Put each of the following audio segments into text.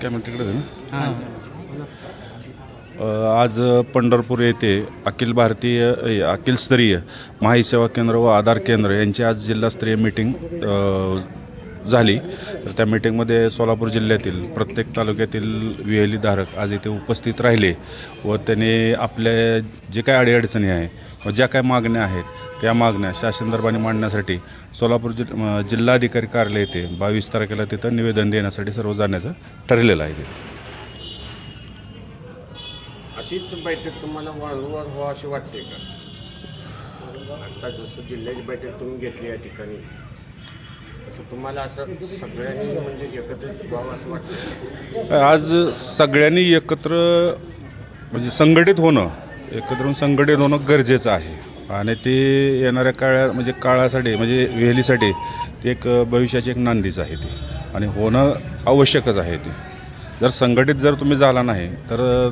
काय म्हणते तिकडे ना अ, आज पंढरपूर येथे अखिल भारतीय अखिलस्तरीय अखिल स्तरीय सेवा केंद्र व आधार केंद्र यांची आज जिल्हास्तरीय मीटिंग झाली. तर त्या मीटिंगमध्ये सोलापूर जिल्ह्यातील प्रत्येक तालुक्यातील विहेलीधारक आज इथे उपस्थित राहिले व त्याने आपल्या जे काय अडीअडचणी आहे व ज्या काय मागण्या आहेत त्या मागण्या शासन दरबारी मांडण्यासाठी सोलापूर जि जिल्हाधिकारी कार्यालय येथे बावीस तारखेला तिथं निवेदन देण्यासाठी सर्व जाण्याचं ठरलेलं आहे. अशीच बैठक तुम्हाला वारंवार व्हावं अशी वाटते का? आता जसं जिल्ह्याची बैठक तुम्ही घेतली या ठिकाणी तसं तुम्हाला असं सगळ्यांनी म्हणजे एकत्रित व्हावं असं वाटतं आज सगळ्यांनी एकत्र म्हणजे संघटित होणं एकत्र होऊन संघटित होणं गरजेचं आहे. आणि ते येणाऱ्या काळा म्हणजे काळासाठी म्हणजे वेहलीसाठी ते एक भविष्याची एक नांदीच आहे ती. आणि होणं आवश्यकच आहे ते. जर संघटित जर तुम्ही झाला नाही तर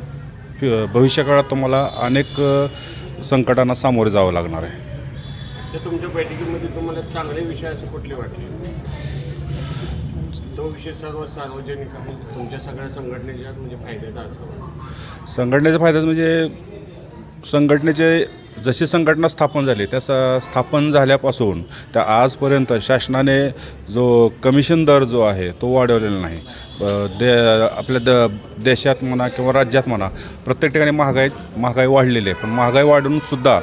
भविष्यकाळात तुम्हाला अनेक संकटांना सामोरे जावं लागणार आहे. तुमच्या बैठकीमध्ये तुम्हाला चांगले विषय असे कुठले वाटले? तो विषय सर्व सार्वजनिक आहे. तुमच्या सगळ्या संघटनेच्या म्हणजे फायद्याचा असावा संघटनेचे फायदे म्हणजे संघटनेचे जशी संघटना स्थापन झाली त्या स- स्थापन झाल्यापासून त्या आजपर्यंत शासनाने जो कमिशन दर जो आहे तो वाढवलेला नाही. दे आपल्या द देशात म्हणा किंवा राज्यात म्हणा प्रत्येक ठिकाणी महागाई महागाई वाढलेली आहे. पण महागाई वाढूनसुद्धा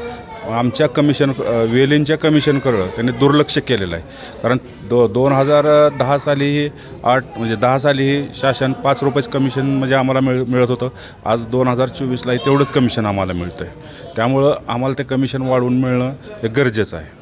आमच्या कमिशन वेलींच्या कमिशनकडं त्यांनी दुर्लक्ष केलेलं आहे. कारण दो दोन हजार दहा साली ही आठ म्हणजे दहा साली शासन पाच रुपयेच कमिशन म्हणजे आम्हाला मिळ मिळत होतं. आज दोन हजार चोवीसलाही तेवढंच कमिशन आम्हाला मिळतं आहे त्यामुळं आम्हाला ते कमिशन वाढवून मिळणं हे गरजेचं आहे.